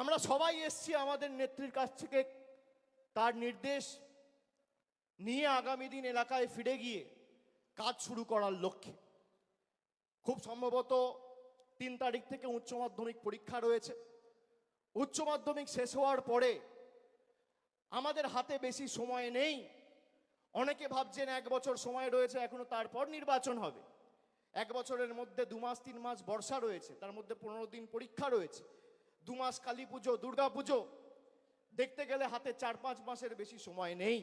আমরা সবাই এসছি আমাদের নেত্রীর কাছ থেকে তার নির্দেশ নিয়ে আগামী দিন এলাকায় ফিরে গিয়ে কাজ শুরু করার লক্ষ্যে। খুব সম্ভবত তিন তারিখ থেকে উচ্চ মাধ্যমিক পরীক্ষা রয়েছে। উচ্চ মাধ্যমিক শেষ হওয়ার পরে আমাদের হাতে বেশি সময় নেই। অনেকে ভাবছেন এক বছর সময় রয়েছে, এখনও তারপর নির্বাচন হবে। এক বছরের মধ্যে দু মাস, তিন মাস বর্ষা রয়েছে, তার মধ্যে পনেরো দিন পরীক্ষা রয়েছে। দু মাস কালী পুজো, দুর্গা পুজো, দেখতে গেলে হাতে চার পাঁচ মাসের বেশি সময় নেই।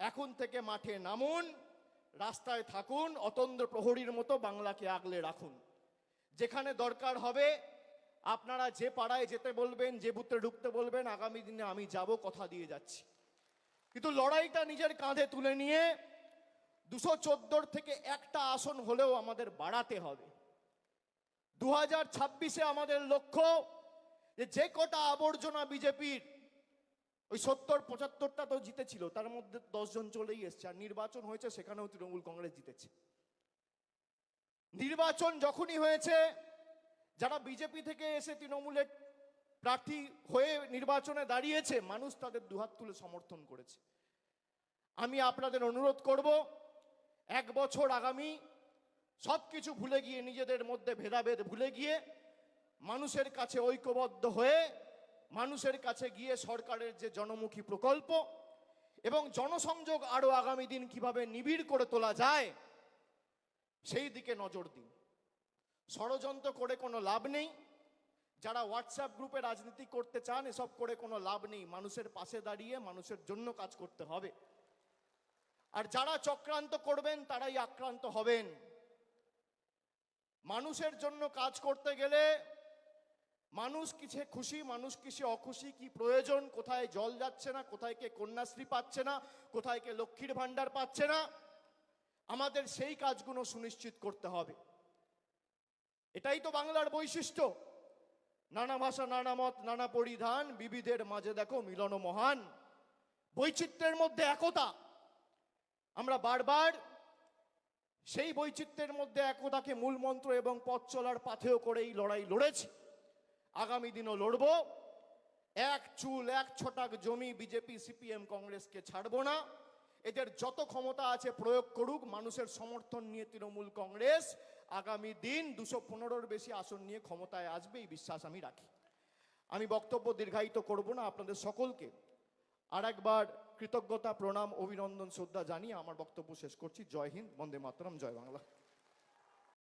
এখন থেকে মাঠে নামুন, রাস্তায় থাকুন, অতন্দ্র প্রহরীর মতো বাংলাকে আগলে রাখুন। যেখানে দরকার হবে, আপনারা যে পাড়ায় যেতে বলবেন, যে বুথে ঢুকতে বলবেন, আগামী দিনে আমি যাব, কথা দিয়ে যাচ্ছি। কিন্তু লড়াইটা নিজের কাঁধে তুলে নিয়ে দুশো চোদ্দোর থেকে একটা আসন হলেও আমাদের বাড়াতে হবে। দু হাজার ছাব্বিশে আমাদের লক্ষ্য যে যে কটা আবর্জনা বিজেপির, ওই সত্তর, পঁচাত্তরটা তো জিতেছিল, তার মধ্যে দশজন চলেই এসছে, আর নির্বাচন হয়েছে, সেখানেও তৃণমূল কংগ্রেস জিতেছে। নির্বাচন যখনই হয়েছে, যারা বিজেপি থেকে এসে তৃণমূলের প্রার্থী হয়ে নির্বাচনে দাঁড়িয়েছে, মানুষ তাদের দুহাত তুলে সমর্থন করেছে। আমি আপনাদের অনুরোধ করব, এক বছর আগামী সব কিছু ভুলে গিয়ে, নিজেদের মধ্যে ভেদাভেদ ভুলে গিয়ে মানুষের কাছে ঐক্যবদ্ধ হয়ে মানুষের কাছে গিয়ে সরকারের যে জনমুখী প্রকল্প এবং জনসংযোগ আরও আগামী দিন কীভাবে নিবিড় করে তোলা যায়, সেই দিকে নজর দিন। ষড়যন্ত্র করে কোনো লাভ নেই। যারা হোয়াটসঅ্যাপ গ্রুপে রাজনীতি করতে চান, এসব করে কোনো লাভ নেই। মানুষের পাশে দাঁড়িয়ে মানুষের জন্য কাজ করতে হবে। আর যারা চক্রান্ত করবেন, তারাই আক্রান্ত হবেন। মানুষের জন্য কাজ করতে গেলে মানুষ কিসে খুশি, মানুষ কিসে অখুশি, কি প্রয়োজন, কোথায় জল যাচ্ছে না, কোথায় কে কন্যাশ্রী পাচ্ছে না, কোথায় কে লক্ষ্মীর ভাণ্ডার পাচ্ছে না, আমাদের সেই কাজগুলো সুনিশ্চিত করতে হবে। এটাই তো বাংলার বৈশিষ্ট্য। নানা ভাষা, নানা মত, নানা পরিধান, বিবিধের মাঝে দেখো মিলন মহান। বৈচিত্র্যের মধ্যে একতা। আমরা বারবার সেই বৈচিত্র্যের মধ্যে একতাকে মূল মন্ত্র এবং পথ চলার পাথেয় করে এই লড়াই লড়েছি। আগামী দিনও লড়ব। এক চুল, এক ছটাক জমি বিজেপি, সিপিএম, কংগ্রেসকে ছাড়বো না। এদের যত ক্ষমতা আছে প্রয়োগ করুক, মানুষের সমর্থন নিয়ে তৃণমূল কংগ্রেস আগামী দিন দুশো পনেরোর বেশি আসন নিয়ে ক্ষমতায় আসবে, এই বিশ্বাস আমি রাখি। আমি বক্তব্য দীর্ঘায়িত করব না, আপনাদের সকলকে। আর একবার কৃতজ্ঞতা, প্রণাম, অভিনন্দন, শ্রদ্ধা জানিয়ে আমার বক্তব্য শেষ করছি। জয় হিন্দ, বন্দে মাতরম, জয় বাংলা।